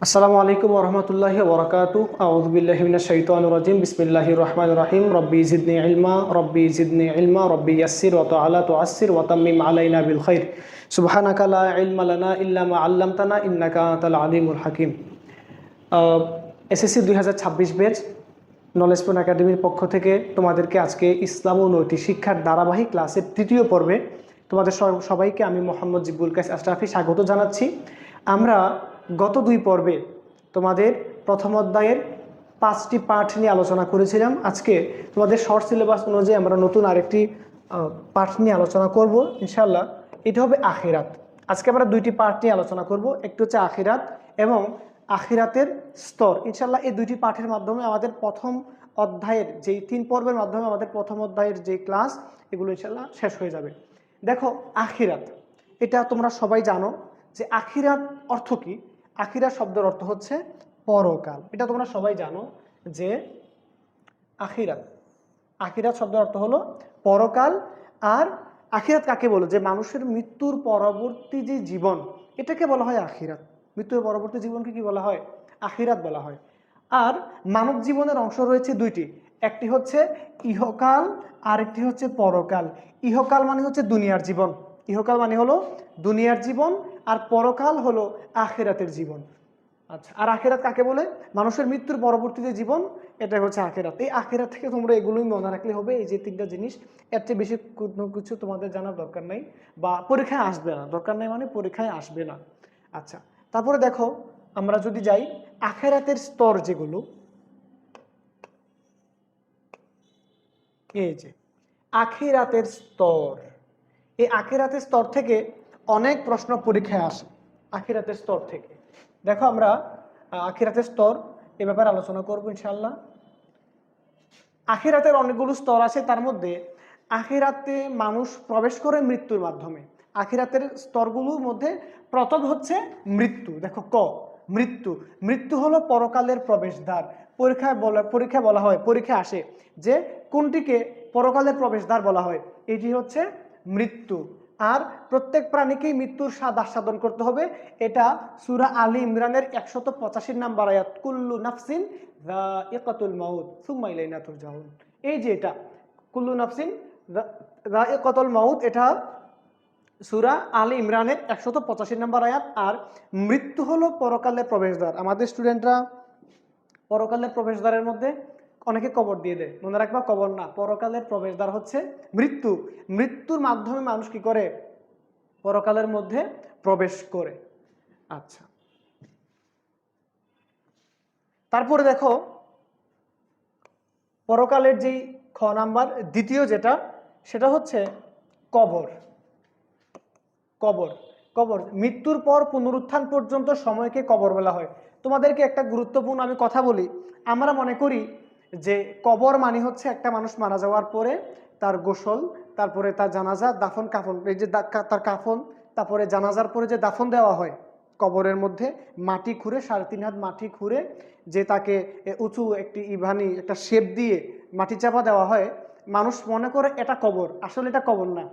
আসসালামু আলাইকুম ওরহমতুল্লাহ বরকাতু আউদুবিল্লাহিমিনা শৈতান রাজিম। বিসমিল্লাহি রহমান রহিম। রব্বি জিদনি ইলমা, রব্বি জিদনি ইলমা, রব্বি ইয়াসির ওত আলা তো আসির ওয়াতাম্মিম আলাইনা বিল খৈর সুবহানাকা লা ইলমা লানা ইল্লা মা আল্লামতানা ইন্নাকা আনতাল আলিমুল হাকিম। এসএসসি দুই হাজার ছাব্বিশ ব্যাচ নলেজ পোন একাডেমির পক্ষ থেকে তোমাদেরকে আজকে ইসলাম ও নৈতিক শিক্ষার ধারাবাহিক ক্লাসের তৃতীয় পর্বে তোমাদের সব- সবাইকে আমি মোহাম্মদ জিবুল কাস আশরাফি স্বাগত জানাচ্ছি। আমরা গত দুই পর্বে তোমাদের প্রথম অধ্যায়ের পাঁচটি পাঠ নিয়ে আলোচনা করেছিলাম। আজকে তোমাদের শর্ট সিলেবাস অনুযায়ী আমরা নতুন আরেকটি পাঠ নিয়ে আলোচনা করব ইনশাল্লাহ এটা হবে আখিরাত। আজকে আমরা দুইটি পাঠ নিয়ে আলোচনা করব। একটি হচ্ছে আখিরাত এবং আখিরাতের স্তর। ইনশাল্লাহ এই দুইটি পাঠের মাধ্যমে আমাদের প্রথম অধ্যায়ের যেই তিন পর্বের মাধ্যমে আমাদের প্রথম অধ্যায়ের যে ক্লাস এগুলো ইনশাল্লাহ শেষ হয়ে যাবে। দেখো, আখিরাত। এটা তোমরা সবাই জানো যে আখিরাত অর্থ কি? আখিরাত শব্দের অর্থ হচ্ছে পরকাল। এটা তোমরা সবাই জানো যে আখিরাত আখিরাত শব্দের অর্থ হলো পরকাল। আর আখিরাত কাকে বলো? যে মানুষের মৃত্যুর পরবর্তী যে জীবন, এটাকে বলা হয় আখিরাত। মৃত্যুর পরবর্তী জীবনকে কি বলা হয়? আখিরাত বলা হয়। আর মানব জীবনের অংশ রয়েছে দুইটি। একটি হচ্ছে ইহকাল আর একটি হচ্ছে পরকাল। ইহকাল মানে হচ্ছে দুনিয়ার জীবন। ইহকাল মানে হলো দুনিয়ার জীবন আর পরকাল হলো আখেরাতের জীবন। আচ্ছা আর আখেরাত কাকে বলে? মানুষের মৃত্যুর পরবর্তী যে জীবন এটা হচ্ছে আখেরাত। এই আখেরাত থেকে তোমরা এগুলোই মনে রাখলে হবে, এই যে তিনটা জিনিস, এর চেয়ে বেশি কোনো কিছু তোমাদের জানার দরকার নেই বা পরীক্ষায় আসবে না। দরকার নেই মানে পরীক্ষায় আসবে না। আচ্ছা তারপরে দেখো, আমরা যদি যাই, আখেরাতের স্তর যেগুলো, এই যে, আখিরাতের স্তর। এই আখিরাতের স্তর থেকে অনেক প্রশ্ন পরীক্ষায় আসে আখিরাতের স্তর থেকে। দেখো আমরা আখিরাতের স্তর এ ব্যাপারে আলোচনা করব ইনশাল্লাহ আখিরাতের অনেকগুলো স্তর আছে, তার মধ্যে আখিরাতে মানুষ প্রবেশ করে মৃত্যুর মাধ্যমে। আখিরাতের স্তরগুলোর মধ্যে প্রথম হচ্ছে মৃত্যু। দেখো ক, মৃত্যু। মৃত্যু হলো পরকালের প্রবেশদ্বার। পরীক্ষায় বলা পরীক্ষা বলা হয় পরীক্ষায় আসে যে কোনটিকে পরকালের প্রবেশদ্বার বলা হয়? এটি হচ্ছে মৃত্যু। আর প্রত্যেক প্রাণীকেই মৃত্যুর স্বাদ আস্বাদন করতে হবে। এটা সুরা আলী ইমরানের একশত পঁচাশির নাম্বার আয়াত, কুল্লু নাফসিন ইকাতুল মাউদ সুম্মা ইলাইনা তুরজাউন। এই যে এটা, কুল্লু নাফসিন ইকাতুল মাউদ এটা সুরা আলী ইমরানের একশত পঁচাশি নম্বর আয়াত। আর মৃত্যু হলো পরকালের প্রবেশদ্বার। আমাদের স্টুডেন্টরা পরকালের প্রবেশদ্বারের মধ্যে অনেকে কবর দিয়ে দেয়। মনে রাখবা কবর না, পরকালের প্রবেশদ্বার হচ্ছে মৃত্যু। মৃত্যুর মাধ্যমে মানুষ কি করে? পরকালের মধ্যে প্রবেশ করে। আচ্ছা। তারপরে দেখো, পরকালের যেই খ নাম্বার, দ্বিতীয় যেটা, সেটা হচ্ছে কবর। কবর কবর। মৃত্যুর পর পুনরুত্থান পর্যন্ত সময়কে কবর বলা হয়। তোমাদেরকে একটা গুরুত্বপূর্ণ আমি কথা বলি। আমরা মনে করি যে কবর মানে হচ্ছে একটা মানুষ মারা যাওয়ার পরে তার গোসল, তারপরে তার জানাজা, দাফন, কাফন, এই যে তার কাফন, তারপরে জানাজার পরে যে দাফন দেওয়া হয় কবরের মধ্যে, মাটি খুঁড়ে, সাড়ে তিন হাত মাটি খুঁড়ে যে তাকে উঁচু একটি ইভানি, একটা শেপ দিয়ে মাটি চাপা দেওয়া হয়, মানুষ মনে করে এটা কবর। আসলে এটা কবর না।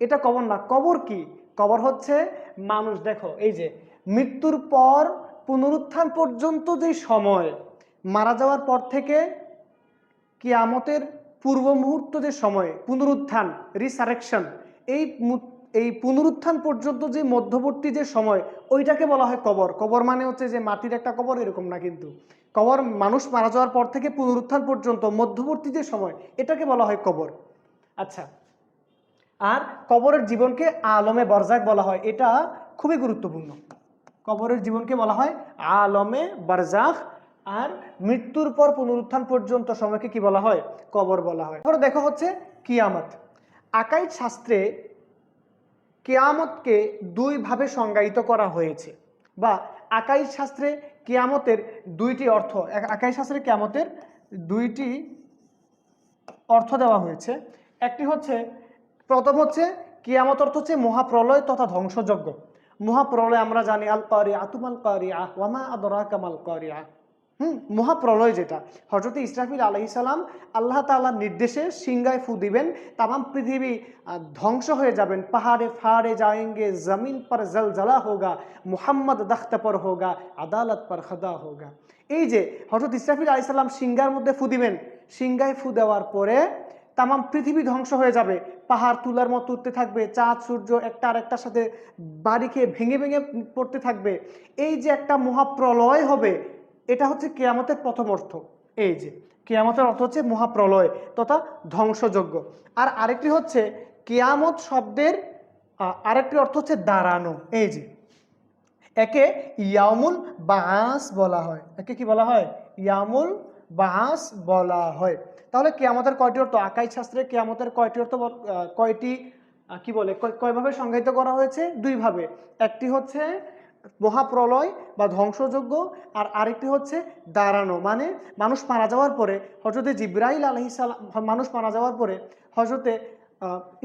এটা কবর না। কবর কি? কবর হচ্ছে মানুষ, দেখো, এই যে মৃত্যুর পর পুনরুত্থান পর্যন্ত যে সময় মারা যাওয়ার পর থেকে কিয়ামতের পূর্ব মুহূর্ত যে সময়, পুনরুত্থান রিসারেকশন এই এই পুনরুত্থান পর্যন্ত যে মধ্যবর্তী যে সময়, ওইটাকে বলা হয় কবর। কবর মানে হচ্ছে যে মাটির একটা কবর এরকম না কিন্তু। কবর, মানুষ মারা যাওয়ার পর থেকে পুনরুত্থান পর্যন্ত মধ্যবর্তী যে সময়, এটাকে বলা হয় কবর। আচ্ছা আর কবরের জীবনকে আলমে বরজাক বলা হয়। এটা খুবই গুরুত্বপূর্ণ। কবরের জীবনকে বলা হয় আলমে বরজাক আর মৃত্যুর পর পুনরুত্থান পর্যন্ত সময়কে কি বলা হয়? কবর বলা হয়। তারপরে দেখো হচ্ছে কিয়ামত। আকাইদ শাস্ত্রে কেয়ামতকে দুইভাবে সংজ্ঞায়িত করা হয়েছে বা আকাই শাস্ত্রে কেয়ামতের দুইটি অর্থ আকাই শাস্ত্রে কেয়ামতের দুইটি অর্থ দেওয়া হয়েছে। একটি হচ্ছে, প্রথম হচ্ছে কিয়ামত অর্থ হচ্ছে মহাপ্রলয় তথা ধ্বংসযজ্ঞ। মহাপ্রলয় আমরা জানি আল কারি আতুমাল কারি আহ ওয়ামা আদরা কামাল কারি আহ হুম, মহাপ্রলয় যেটা। হজরত ইসরাফিল আলহিসাল্লাম আল্লাহ তাআলার নির্দেশে সিংগায় ফু দিবেন, তামাম পৃথিবী ধ্বংস হয়ে যাবেন। পাহাড়ে ফাড়ে যাएंगे জমিন পর জলজলা হোগা, মুহাম্মদ দখত পর হোগা, আদালত পর খদা হোগা। এই যে হজরত ইসরাফিল আলাইসাল্লাম সিঙ্গার মধ্যে ফু দিবেন সিংগায় ফু দেওয়ার পরে তামাম পৃথিবী ধ্বংস হয়ে যাবে। পাহাড় তুলার মতো উঠতে থাকবে, চাঁদ, সূর্য একটা আর একটার সাথে বাড়ি খেয়ে ভেঙে ভেঙে পড়তে থাকবে। এই যে একটা মহাপ্রলয় হবে এটা হচ্ছে কেয়ামতের প্রথম অর্থ। এই যে, কেয়ামতের অর্থ হচ্ছে মহাপ্রলয় তথা ধ্বংসযজ্ঞ। আর আরেকটি হচ্ছে কেয়ামত শব্দের আরেকটি অর্থ হচ্ছে দাঁড়ানো। এই যে, একে ইয়ামুল বাস বলা হয়। একে কি বলা হয়? ইয়ামুল বাস বলা হয়। তাহলে কেয়ামতের কয়টি অর্থ? আকাই শাস্ত্রে কেয়ামতের কয়টি অর্থ কয়টি কি বলে? কয়- কয়ভাবে সংজ্ঞায়িত করা হয়েছে? দুইভাবে। একটি হচ্ছে মহাপ্রলয় বা ধ্বংসযজ্ঞ, আর আরেকটি হচ্ছে দাঁড়ানো। মানে মানুষ মারা যাওয়ার পরে হজরতে জিব্রাইল আলহিসাল্লাম মানুষ মারা যাওয়ার পরে হজরতে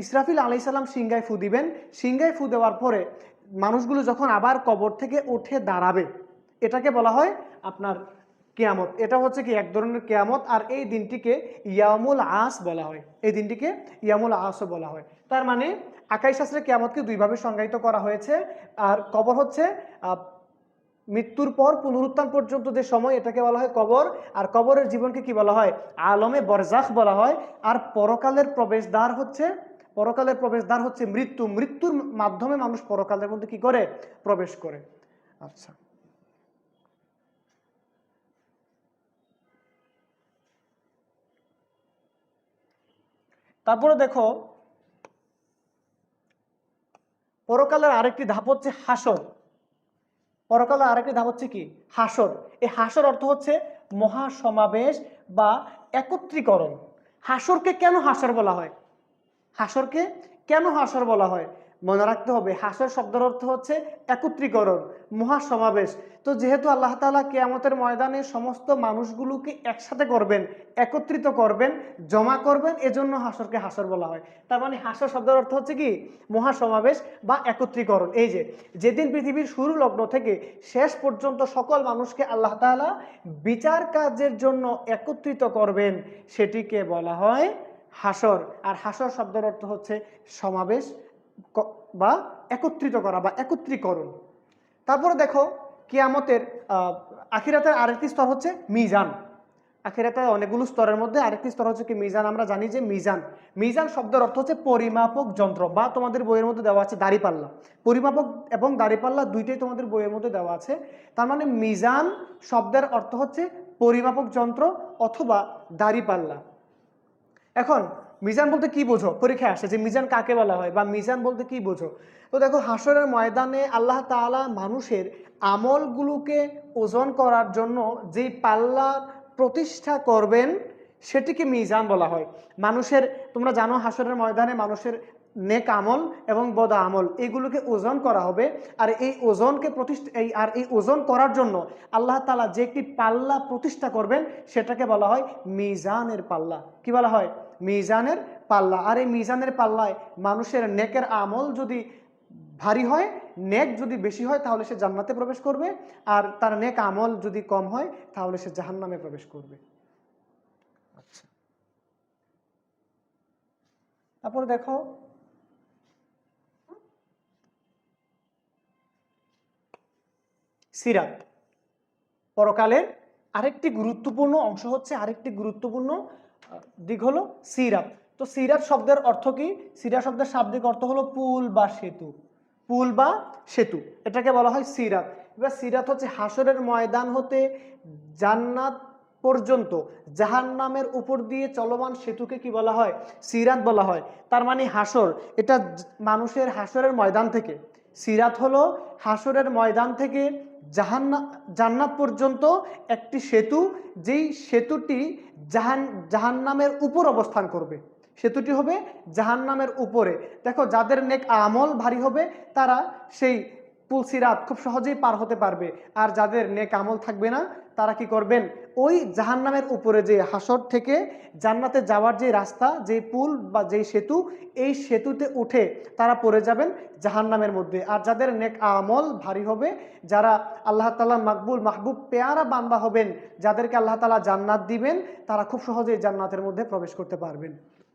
ইসরাফিল আলহিসাল্লাম সিংগায় ফু দিবেন। সিংগায় ফু দেওয়ার পরে মানুষগুলো যখন আবার কবর থেকে উঠে দাঁড়াবে, এটাকে বলা হয় আপনার কেয়ামত। এটা হচ্ছে কি এক ধরনের কেয়ামত, আর এই দিনটিকে ইয়ামুল আস বলা হয়। এই দিনটিকে ইয়ামুল আসও বলা হয়। তার মানে আকাই শাস্ত্রে কেয়ামতকে দুইভাবে সংজ্ঞায়িত করা হয়েছে। আর কবর হচ্ছে মৃত্যুর পর পুনরুত্থান পর্যন্ত যে সময়, এটাকে বলা হয় কবর। আর কবরের জীবনকে কি বলা হয়? আলমে বরজাখ বলা হয়। আর পরকালের প্রবেশদ্বার হচ্ছে, পরকালের প্রবেশদ্বার হচ্ছে মৃত্যু। মৃত্যুর মাধ্যমে মানুষ পরকালের মধ্যে কি করে? প্রবেশ করে। আচ্ছা। তারপরে দেখো পরকালের আরেকটি ধাপ হচ্ছে হাসর। পরকালের আরেকটি ধাপ হচ্ছে কি? হাসর। এই হাসর অর্থ হচ্ছে মহা সমাবেশ বা একত্রীকরণ। হাসরকে কেন হাসর বলা হয়? হাসরকে কেন হাসর বলা হয়? মনে রাখতে হবে। হাসর শব্দের অর্থ হচ্ছে একত্রীকরণ, মহাসমাবেশ। তো যেহেতু আল্লাহ তাআলা কেয়ামতের ময়দানে সমস্ত মানুষগুলোকে একসাথে করবেন, একত্রিত করবেন, জমা করবেন, এজন্য হাসরকে হাসর বলা হয়। তার মানে হাসর শব্দের অর্থ হচ্ছে কি? মহাসমাবেশ বা একত্রীকরণ। এই যে, যেদিন পৃথিবীর শুরু লগ্ন থেকে শেষ পর্যন্ত সকল মানুষকে আল্লাহ তাআলা বিচার কাজের জন্য একত্রিত করবেন, সেটিকে বলা হয় হাসর। আর হাসর শব্দের অর্থ হচ্ছে সমাবেশ বা একত্রিত করা বা একত্রীকরণ। তারপরে দেখো, কিয়ামতের আখিরাতের আরেকটি স্তর হচ্ছে মিজান। আখিরাতে অনেকগুলো স্তরের মধ্যে আরেকটি স্তর হচ্ছে কি মিজান। আমরা জানি যে মিজান। মিজান শব্দের অর্থ হচ্ছে পরিমাপক যন্ত্র বা তোমাদের বইয়ের মধ্যে দেওয়া আছে দাড়িপাল্লা। পরিমাপক এবং দাড়িপাল্লা দুইটাই তোমাদের বইয়ের মধ্যে দেওয়া আছে। তার মানে মিজান শব্দের অর্থ হচ্ছে পরিমাপক যন্ত্র অথবা দাড়িপাল্লা। এখন মিজান বলতে কি বোঝো? পরীক্ষায় আসে যে মিজান কাকে বলা হয় বা মিজান বলতে কি বোঝো? তো দেখো হাসরের ময়দানে আল্লাহ তাআলা মানুষের আমলগুলোকে ওজন করার জন্য যেই পাল্লা প্রতিষ্ঠা করবেন, সেটিকে মিজান বলা হয়। মানুষের, তোমরা জানো হাসরের ময়দানে মানুষের নেক আমল এবং বদা আমল, এগুলোকে ওজন করা হবে। আর এই ওজনকে প্রতিষ্ঠা, এই, আর এই ওজন করার জন্য আল্লাহ তাআলা যে একটি পাল্লা প্রতিষ্ঠা করবেন, সেটাকে বলা হয় মিজানের পাল্লা। কি বলা হয়? মিজানের পাল্লা। আর এই মিজানের পাল্লায় মানুষের নেকের আমল যদি ভারী হয়, নেক যদি বেশি হয়, তাহলে সে জান্নাতে প্রবেশ করবে। আর তার নেক আমল যদি কম হয়, তাহলে সে জাহান্নামে প্রবেশ করবে। আচ্ছা। তারপরে দেখো, সিরাত। পরকালের আরেকটি গুরুত্বপূর্ণ অংশ হচ্ছে আরেকটি গুরুত্বপূর্ণ দিক হলো সিরাত তো সিরাত শব্দের অর্থ কি? সিরাপ শব্দের শাব্দিক অর্থ হলো পুল বা সেতু। পুল বা সেতু। এটাকে বলা হয় সিরাত এবার সিরাত হচ্ছে হাসরের ময়দান হতে জান্নাত পর্যন্ত, জাহান্নামের উপর দিয়ে চলমান সেতুকে কি বলা হয়? সিরাত বলা হয়। তার মানে হাসর। এটা মানুষের হাসরের ময়দান থেকে। সিরাত হলো হাসরের ময়দান থেকে জাহান্না জান্নাত পর্যন্ত একটি সেতু, যেই সেতুটি জাহান জাহান্নামের উপর অবস্থান করবে। সেতুটি হবে জাহান্নামের উপরে। দেখো, যাদের নেক আমল ভারী হবে, তারা সেই পুলসিরাত খুব সহজেই পার হতে পারবে। আর যাদের নেক আমল থাকবে না, তারা কি করবেন? ওই জাহান্নামের উপরে যে হাসর থেকে জান্নাতে যাওয়ার যে রাস্তা, যে পুল বা যেই সেতু, এই সেতুতে উঠে তারা পড়ে যাবেন জাহান্নামের মধ্যে। আর যাদের নেক আমল ভারী হবে, যারা আল্লাহ তালা মাকবুল মাহবুব পেয়ারা বান্দা হবেন, যাদেরকে আল্লাহ তালা জান্নাত দিবেন, তারা খুব সহজেই জান্নাতের মধ্যে প্রবেশ করতে পারবেন।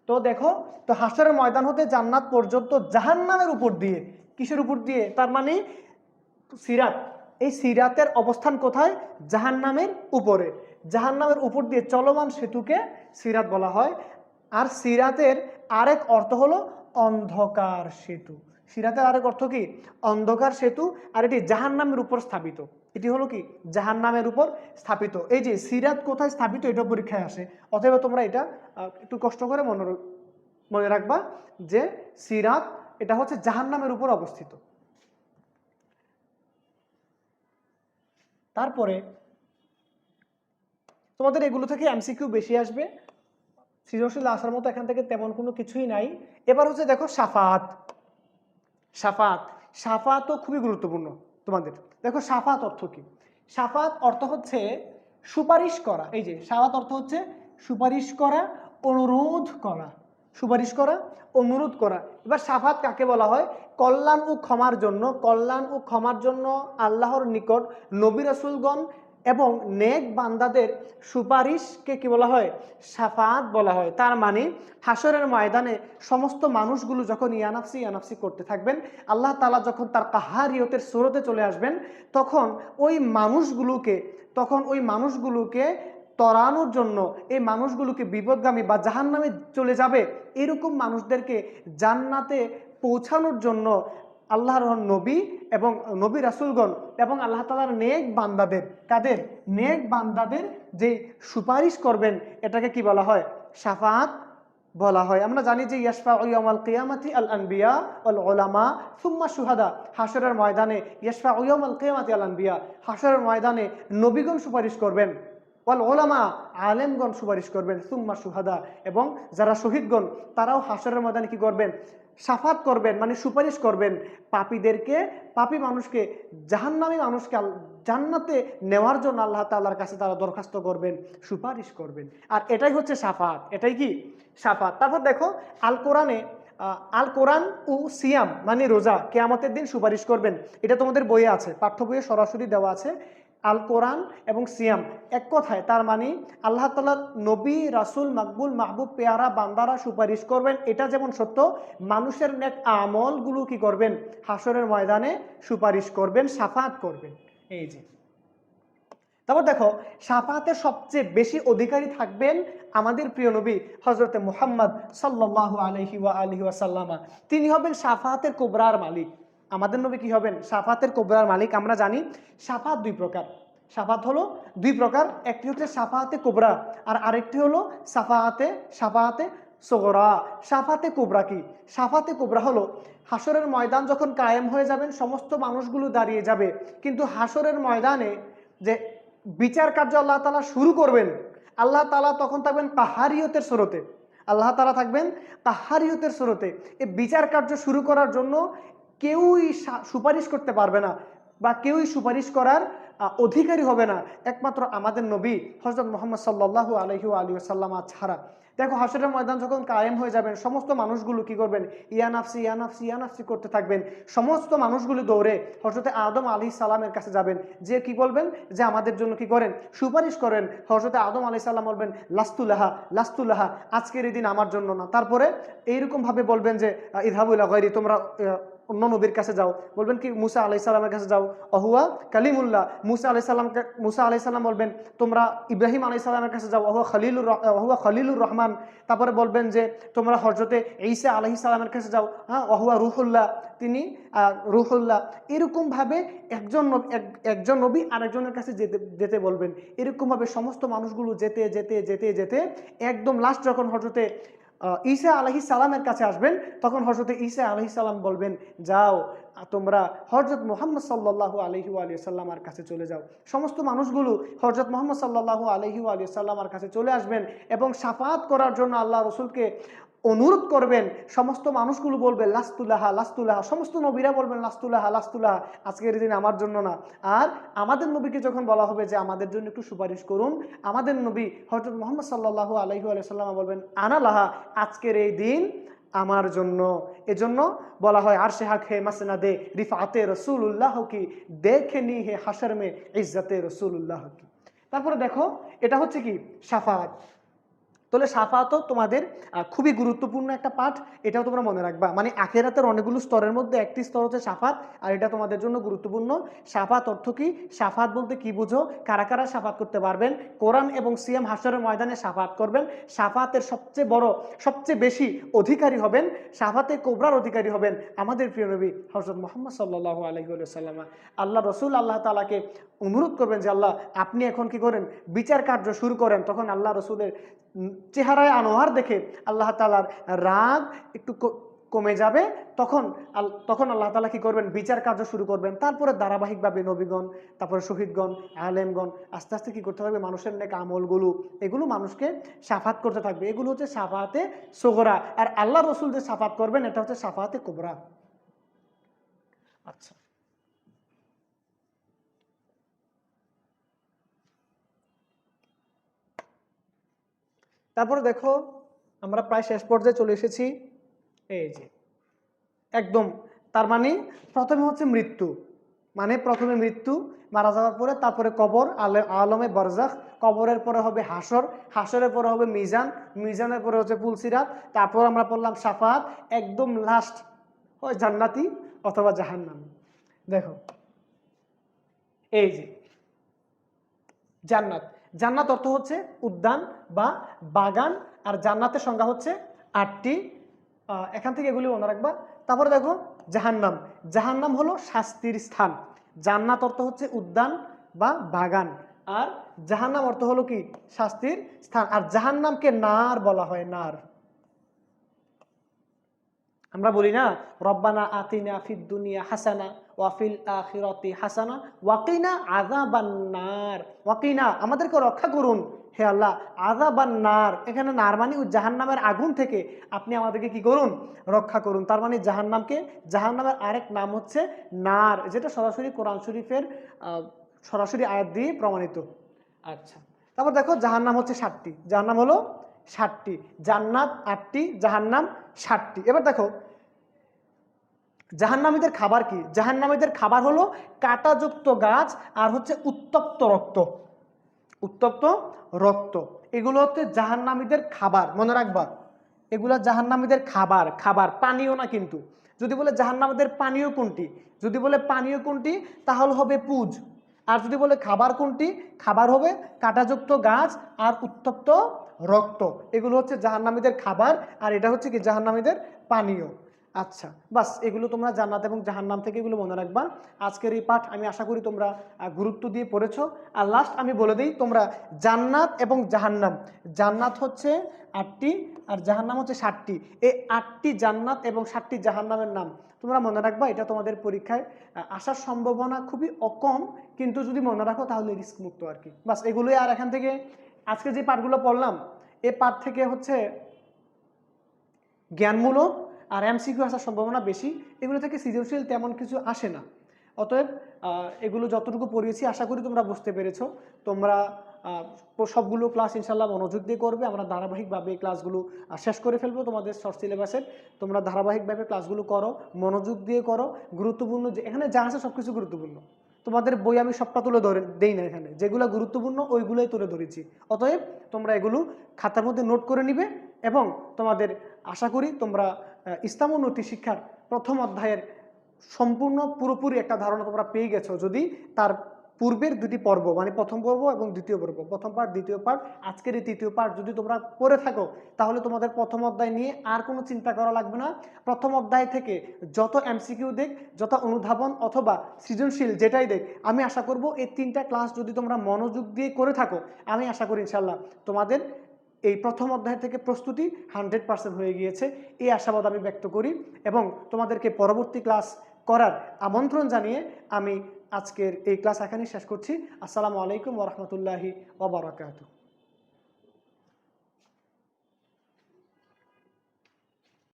তো দেখো, তো হাসরের ময়দান হতে জান্নাত পর্যন্ত জাহান্নামের উপর দিয়ে, কিসের উপর দিয়ে? তার মানে সিরাত। এই সিরাতের অবস্থান কোথায়? জাহান্নামের উপরে। জাহান্নামের উপর দিয়ে চলমান সেতুকে সিরাত বলা হয়। আর সিরাতের আরেক অর্থ হলো অন্ধকার সেতু। সিরাতের আরেক অর্থ কি? অন্ধকার সেতু, আর এটি জাহান্নামের উপর স্থাপিত। এটি হলো কি? জাহান্নামের উপর স্থাপিত। এই যে সিরাত কোথায় স্থাপিত, এটা পরীক্ষায় আসে। অথবা তোমরা এটা একটু কষ্ট করে মনে মনে রাখবা যে সিরাত, এটা হচ্ছে জাহান্নামের উপর অবস্থিত। তারপরে তোমাদের এগুলো থেকে এমসিকিউ বেশি আসবে। সৃজনশীল আসার মতো এখান থেকে তেমন কোনো কিছুই নাই। এবার হচ্ছে দেখো সাফাত। সাফাত। সাফাতও খুবই গুরুত্বপূর্ণ তোমাদের। দেখো সাফাত অর্থ কি? সাফাত অর্থ হচ্ছে সুপারিশ করা। এই যে, সাফাত অর্থ হচ্ছে সুপারিশ করা, অনুরোধ করা। সুপারিশ করা, অনুরোধ করা। এবার সাফাত কাকে বলা হয়? কল্যাণ ও ক্ষমার জন্য। কল্যাণ ও ক্ষমার জন্য আল্লাহর নিকট নবী রাসূলগণ এবং নেক বান্দাদের সুপারিশকে কি বলা হয়? সাফাত বলা হয়। তার মানে হাসরের ময়দানে সমস্ত মানুষগুলো যখন ইয়ানাফসি ইয়ানাফসি করতে থাকবেন, আল্লাহ তালা যখন তার কাহারিয়তের স্রোতে চলে আসবেন, তখন ওই মানুষগুলোকে, তখন ওই মানুষগুলোকে তরানোর জন্য, এই মানুষগুলোকে বিপদগামী বা জাহান্নামে চলে যাবে এরকম মানুষদেরকে জান্নাতে পৌঁছানোর জন্য আল্লাহর নবী এবং নবী রাসুলগণ এবং আল্লাহ তালার নেক বান্দাদের, কাদের? নেক বান্দাদের যে সুপারিশ করবেন, এটাকে কি বলা হয়? সাফাত বলা হয়। আমরা জানি যে ইয়াসফা ইয়ামাল কিয়ামাতি আল আনবিয়া আল ওলামা সুম্মা সুহাদা হাসরের ময়দানে ইয়াসফা ইয়ামাল কিয়ামাতি আল আনবিয়া। হাসরের ময়দানে নবীগণ সুপারিশ করবেন। ওয়াল ওলামা, আলেমগণ সুপারিশ করবেন, সুম্মা সুহাদা। এবং যারা শহীদগণ, তারাও হাসরের ময়দানে কি করবেন? সাফাত করবেন মানে সুপারিশ করবেন। পাপীদেরকে, পাপী মানুষকে, জাহান্নামী মানুষকে জান্নাতে নেওয়ার জন্য আল্লাহ তাআলার কাছে তারা দরখাস্ত করবেন, সুপারিশ করবেন। আর এটাই হচ্ছে সাফাত। এটাই কি? সাফাত। তারপর দেখো আল কোরআনে আল কোরআন ও সিয়াম মানে রোজা, কেয়ামতের দিন সুপারিশ করবেন। এটা তোমাদের বইয়ে আছে, পাঠ্য বইয়ে সরাসরি দেওয়া আছে। আল কোরআন এবং সিয়াম এক কথায়, তার মানে আল্লাহ তালা নবী, রাসুল, মাকবুল, মাহবুব, পেয়ারা, বান্দারা সুপারিশ করবেন। এটা যেমন সত্য, মানুষের নেক আমলগুলো কি করবেন? হাসরের ময়দানে সুপারিশ করবেন, সাফাত করবেন। এই যে। তারপর দেখো সাফাতের সবচেয়ে বেশি অধিকারী থাকবেন আমাদের প্রিয় নবী হজরতে মুহাম্মদ সাল্লাহ আলহি ওয়া আলহি ওয়াসাল্লামা। তিনি হবেন সাফাতের কোবরার মালিক। আমাদের নবী কি হবেন? সাফাতের কোবরার মালিক আমরা জানি। সাফাত দুই প্রকার। সাফাত হলো দুই প্রকার। একটি হচ্ছে সাফাতে কোবরা আর আরেকটি হলো সাফাতে সাফাতে সোগরা। সাফাতে কোবরা কি? সাফাতে কোবরা হলো হাসরের ময়দান যখন কায়েম হয়ে যাবেন, সমস্ত মানুষগুলো দাঁড়িয়ে যাবে। কিন্তু হাসরের ময়দানে যে বিচার কার্য আল্লাহ তালা শুরু করবেন, আল্লাহ তালা তখন থাকবেন পাহাড়িয়তের স্রোতে। আল্লাহ তালা থাকবেন পাহাড়িয়তের স্রোতে। এই বিচার কার্য শুরু করার জন্য কেউই সুপারিশ করতে পারবে না বা কেউই সুপারিশ করার অধিকারী হবে না। একমাত্র আমাদের নবী হজরত মোহাম্মদ সাল্লাহু আলহি আলী সাল্লামা ছাড়া। দেখো হাসরের ময়দান যখন কায়েম হয়ে যাবেন সমস্ত মানুষগুলো কি করবেন? ইয়ানাফসি ইয়ানাফসি ইয়ানাফসি করতে থাকবেন। সমস্ত মানুষগুলো দৌড়ে হজরতে আদম আলী সালামের কাছে যাবেন। যে কি বলবেন? যে আমাদের জন্য কি করেন? সুপারিশ করেন। হজরতে আদম আলী সাল্লাম বলবেন লাস্তুলাহা লাস্তুলাহা আজকের এই দিন আমার জন্য না। তারপরে এইরকমভাবে বলবেন যে আহ, ইদহাবুল্লাহ গৈরি তোমরা অন্য নবীর কাছে যাও। বলবেন কি, মুসা আলাই সাল্লামের কাছে যাও। অহুয়া কালিমুল্লাহ, মুসা আলাই সাল্লাম মুসা আলাই সাল্লাম বলবেন, তোমরা ইব্রাহিম আলাই সাল্লামের কাছে যাও। অহুয়া খলিলুর অহুয়া খলিলুর রহমান। তারপরে বলবেন যে, তোমরা হজরতে ঈসা আলহি সাল্লামের কাছে যাও। হ্যাঁ অহুয়া রুহুল্লাহ, তিনি রুহুল্লাহ, এরকমভাবে একজন এক- একজন নবী আরেকজনের কাছে যেতে যেতে বলবেন। এরকমভাবে সমস্ত মানুষগুলো যেতে যেতে যেতে যেতে, একদম লাস্ট যখন হজরতে ঈসা আলহি সালামের কাছে আসবেন, তখন হজরত ঈসা আলহি সালাম বলবেন, যাও, তোমরা হজরত মোহাম্মদ সাল্লাহ আলহিউ আলি সাল্লামার কাছে চলে যাও। সমস্ত মানুষগুলো হজরত মোহাম্মদ সাল্লাহ আলহিউ আলি সাল্লামার কাছে চলে আসবেন এবং সাফাত করার জন্য আল্লাহ রসুলকে অনুরোধ করবেন, সমস্ত মানুষগুলো বলবে, লাস্তুলাহা লাস্তুলাহা। সমস্ত নবীরা বলবেন, লাস্তুলাহা লাস্তুলাহা, আজকের দিন আমার জন্য না। আর আমাদের নবীকে যখন বলা হবে যে, আমাদের জন্য একটু সুপারিশ করুন, আমাদের নবী হজরত মোহাম্মদ সাল্লাহ আলহি আলাইসাল্লাম বলবেন, আনালাহা, আজকের এই দিন আমার জন্য। এজন্য বলা হয় আর শেহাক হে মাসনা দে রিফাতে রসুল্লাহ কি? দেখে নি হে হাসার মে ইজ্জাতে রসুল্লাহ কি? তারপরে দেখো, এটা হচ্ছে কি? সাফাত তাহলে সাফাতও তোমাদের খুবই গুরুত্বপূর্ণ একটা পাঠ। এটাও তোমরা মনে রাখবা। মানে আখেরাতের অনেকগুলো স্তরের মধ্যে একটি স্তর হচ্ছে সাফাত আর এটা তোমাদের জন্য গুরুত্বপূর্ণ। সাফাত অর্থ কি? সাফাত বলতে কি বুঝো? কারা কারা সাফাত করতে পারবেন? কোরআন এবং সিএম হাসরের ময়দানে সাফাত করবেন। সাফাতের সবচেয়ে বড়, সবচেয়ে বেশি অধিকারী হবেন সাফাতে কোবরার অধিকারী হবেন আমাদের প্রিয় নবী হজরত মোহাম্মদ সাল্লাহ আলহিসাল্লামা আল্লাহ রসুল আল্লাহ তালাকে অনুরোধ করবেন যে, আল্লাহ, আপনি এখন কি করেন? বিচার কার্য শুরু করেন। তখন আল্লাহ রসুলের চেহারায় আনোয়ার দেখে আল্লাহ তালার রাগ একটু কমে যাবে, তখন তখন আল্লাহ তালা কি করবেন? বিচার কার্য শুরু করবেন। তারপরে ধারাবাহিকভাবে নবীগণ, তারপরে শহীদগণ, আলেমগণ আস্তে আস্তে কি করতে থাকবে? মানুষের নেক আমলগুলো, এগুলো মানুষকে সাফাত করতে থাকবে। এগুলো হচ্ছে সাফাতে সোগরা আর আল্লাহ রসুল যে সাফাত করবেন, এটা হচ্ছে সাফাতে কোবরা। আচ্ছা। তারপরে দেখো, আমরা প্রায় শেষ পর্যায়ে চলে এসেছি। এই যে, একদম, তার মানে প্রথমে হচ্ছে মৃত্যু। মানে প্রথমে মৃত্যু, মারা যাওয়ার পরে তারপরে কবর, আলে আলমে বরজাখ কবরের পরে হবে হাসর, হাসরের পরে হবে মিজান, মিজানের পরে হচ্ছে পুলসিরাত তারপর আমরা পড়লাম সাফাত, একদম লাস্ট হয় জান্নাতি অথবা জাহান্নাম। দেখো, এই যে, জান্নাত। জান্নাত অর্থ হচ্ছে উদ্যান বা বাগান, আর জান্নাতের সংজ্ঞা হচ্ছে আটটি। এখান থেকে এগুলি মনে রাখবা। তারপরে দেখো, জাহান্নাম। জাহান্নাম হলো শাস্তির স্থান। জান্নাত অর্থ হচ্ছে উদ্যান বা বাগান। আর জাহান্নাম অর্থ হলো কি? শাস্তির স্থান। আর জাহান্নামকে নার বলা হয়, নার। আমরা বলি না, রব্বানা আতিনা ফিদ দুনিয়া হাসানা ওয়াফিল আখিরাতি হাসানা ওয়াকিনা আযাবান্নার। ওয়াকিনা আমাদেরকে রক্ষা করুন। হে আল্লাহ আযাবান্নার। এখানে নার মানে ওই জাহান্নামের আগুন থেকে আপনি আমাদেরকে কি করুন? রক্ষা করুন। তার মানে জাহান্নামকে জাহান্নামের আরেক নাম হচ্ছে নার যেটা সরাসরি কোরআন শরীফের সরাসরি আয়াত দিয়ে প্রমাণিত। আচ্ছা। তারপর দেখো জাহান্নাম হচ্ছে ষাটটি জাহান্নাম হলো ষাটটি জান্নাত আটটি জাহান্নাম ষাটটি এবার দেখো জাহান্নামীদের খাবার কি? জাহান্নামীদের খাবার হলো কাঁটাযুক্ত গাছ আর হচ্ছে উত্তপ্ত রক্ত। উত্তপ্ত রক্ত। এগুলো হচ্ছে জাহান্নামীদের খাবার, মনে রাখবা। এগুলো জাহান্নামীদের খাবার খাবার, পানীয় না কিন্তু। যদি বলে জাহান্নামীদের পানীয় কোনটি? যদি বলে পানীয় কোনটি, তাহলে হবে পুজ। আর যদি বলে খাবার কোনটি, খাবার হবে কাঁটাযুক্ত গাছ আর উত্তপ্ত রক্ত। এগুলো হচ্ছে জাহান্নামীদের খাবার আর এটা হচ্ছে কি? জাহান্নামীদের পানীয়। আচ্ছা বাস এগুলো তোমরা জান্নাত এবং জাহান্নাম থেকে এগুলো মনে রাখবা। আজকের এই পাঠ আমি আশা করি তোমরা গুরুত্ব দিয়ে পড়েছো। আর লাস্ট আমি বলে দিই, তোমরা জান্নাত এবং জাহান্নাম, জান্নাত হচ্ছে আটটি আর জাহান্নাম হচ্ছে ষাটটি এই আটটি জান্নাত এবং ষাটটি জাহান্নামের নাম তোমরা মনে রাখবা, এটা তোমাদের পরীক্ষায় আসার সম্ভাবনা খুবই অকম, কিন্তু যদি মনে রাখো তাহলে রিস্ক মুক্ত আর কি। বাস এগুলোই আর এখান থেকে আজকে যে পাঠগুলো পড়লাম, এ পাঠ থেকে হচ্ছে জ্ঞানমূলক আর এমসিকিউ আসার সম্ভাবনা বেশি, এগুলো থেকে সৃজনশীল তেমন কিছু আসে না। অতএব এগুলো যতটুকু পড়িয়েছি, আশা করি তোমরা বুঝতে পেরেছ। তোমরা সবগুলো ক্লাস ইনশাল্লাহ মনোযোগ দিয়ে করবে। আমরা ধারাবাহিকভাবে ক্লাসগুলো শেষ করে ফেলব তোমাদের শর্ট সিলেবাসের তোমরা ধারাবাহিকভাবে ক্লাসগুলো করো, মনোযোগ দিয়ে করো। গুরুত্বপূর্ণ যে, এখানে যা আছে সব কিছু গুরুত্বপূর্ণ। তোমাদের বই আমি সবটা তুলে ধরে, দেই না এখানে। যেগুলো গুরুত্বপূর্ণ, ওইগুলোই তুলে ধরেছি। অতএব, তোমরা এগুলো খাতার মধ্যে নোট করে নিবে। এবং তোমাদের আশা করি তোমরা ইসলাম উন্নতি শিক্ষার প্রথম অধ্যায়ের সম্পূর্ণ পুরোপুরি একটা ধারণা তোমরা পেয়ে গেছো যদি তার পূর্বের দুটি পর্ব মানে প্রথম পর্ব এবং দ্বিতীয় পর্ব, প্রথম পার্ট দ্বিতীয় পার্ট আজকের এই তৃতীয় পার্ট যদি তোমরা পড়ে থাকো, তাহলে তোমাদের প্রথম অধ্যায় নিয়ে আর কোনো চিন্তা করা লাগবে না। প্রথম অধ্যায় থেকে যত এমসিকিউ দেখ, যত অনুধাবন অথবা সৃজনশীল যেটাই দেখ, আমি আশা করব এই তিনটা ক্লাস যদি তোমরা মনোযোগ দিয়ে করে থাকো, আমি আশা করি ইনশাল্লাহ তোমাদের এই প্রথম অধ্যায় থেকে প্রস্তুতি হান্ড্রেড পার্সেন্ট হয়ে গিয়েছে। এই আশাবাদ আমি ব্যক্ত করি এবং তোমাদেরকে পরবর্তী ক্লাস করার আমন্ত্রণ জানিয়ে আমি আজকের এই ক্লাস এখানেই শেষ করছি। আসসালামু আলাইকুম ওরহমতুল্লাহি ওবরাকাতু